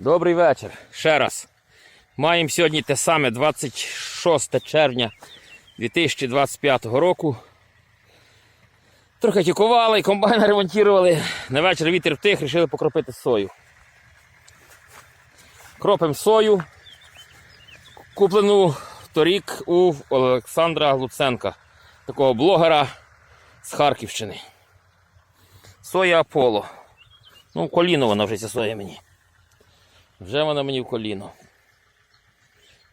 Добрий вечір. Ще раз. Маємо сьогодні те саме 26 червня 2025 року. Трохи тікували, комбайн ремонтували. На вечір вітер втих, вирішили покропити сою. Кропимо сою. Куплену торік у Олександра Луценка, такого блогера з Харківщини. Соя Аполло. Ну, коліно вона вже ця соя мені. Вже вона мені в коліно.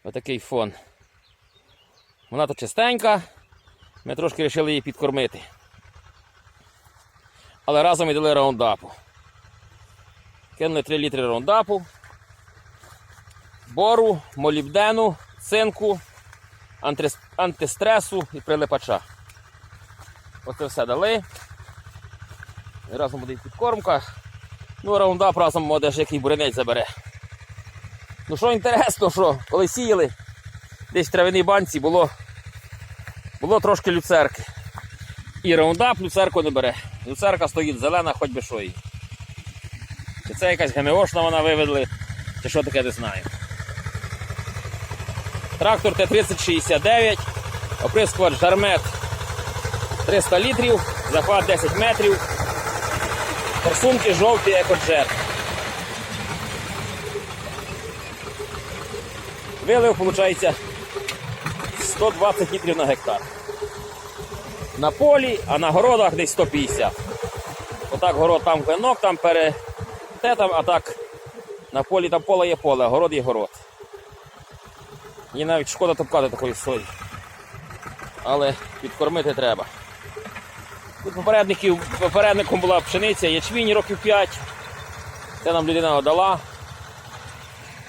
Отакий фон. Вона то чистенька. Ми трошки вирішили її підкормити. Але разом і дали раундапу. Кинули 3 літри раундапу, бору, молібдену, цинку, антистресу і прилипача. Оце все дали. І разом буде підкормка. Ну, раундап разом може який буренець забере. Ну що інтересно, що коли сіяли, десь в травяній банці було, було трошки люцерки. І раундап люцерку не бере. Люцерка стоїть зелена, хоч би що їй. Чи це якась ГМОшна вона виведли, чи що таке не знаю. Трактор Т-3069, оприскувач жармет 300 літрів, захват 10 метрів. Форсунки жовті екоджет. Вилив, виходить, 120 літрів на гектар. На полі, а на городах десь 150. Отак город там клинок, там пере. Те там, а так на полі там поле є поле, а город є город. Мені навіть шкода топкати такої сої. Але підкормити треба. Тут попередників, попередником була пшениця, ячмінь років 5. Це нам людина дала.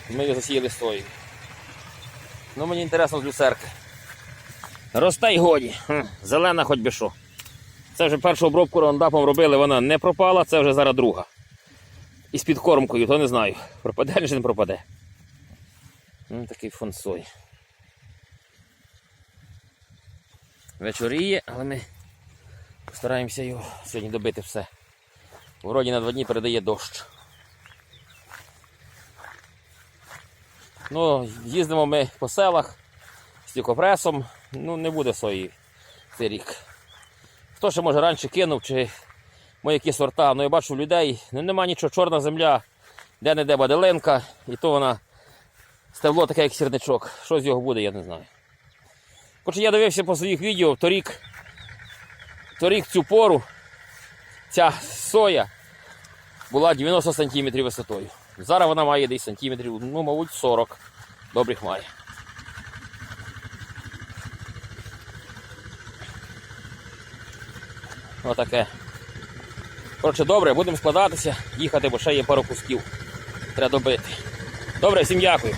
Ми її засіяли сою. Ну мені інтересно з люцерки. Росте й годі. Зелена хоч би що. Це вже першу обробку раундапом робили, вона не пропала, це вже зараз друга. І з підкормкою, то не знаю. Пропаде чи не пропаде. Ну, такий фон сої. Вечоріє, але ми Постараємося його сьогодні добити все. Вроді на два дні передає дощ. Ну, їздимо ми по селах з тікопресом, ну не буде сої цей рік. Хто ще може раніше кинув, чи мої які сорта, ну я бачу людей, ну нема нічого, чорна земля, де-не-де баделинка, і то вона стебло таке, як сірничок. Що з його буде, я не знаю. Хоч я дивився по своїх відео, торік Торік цю пору ця соя була 90 см висотою. Зараз вона має десь сантиметрів, ну, мабуть, 40 добрих має. Отаке. Коротше, добре, будемо складатися, їхати, бо ще є пару кусків. Треба добити. Добре, всім дякую.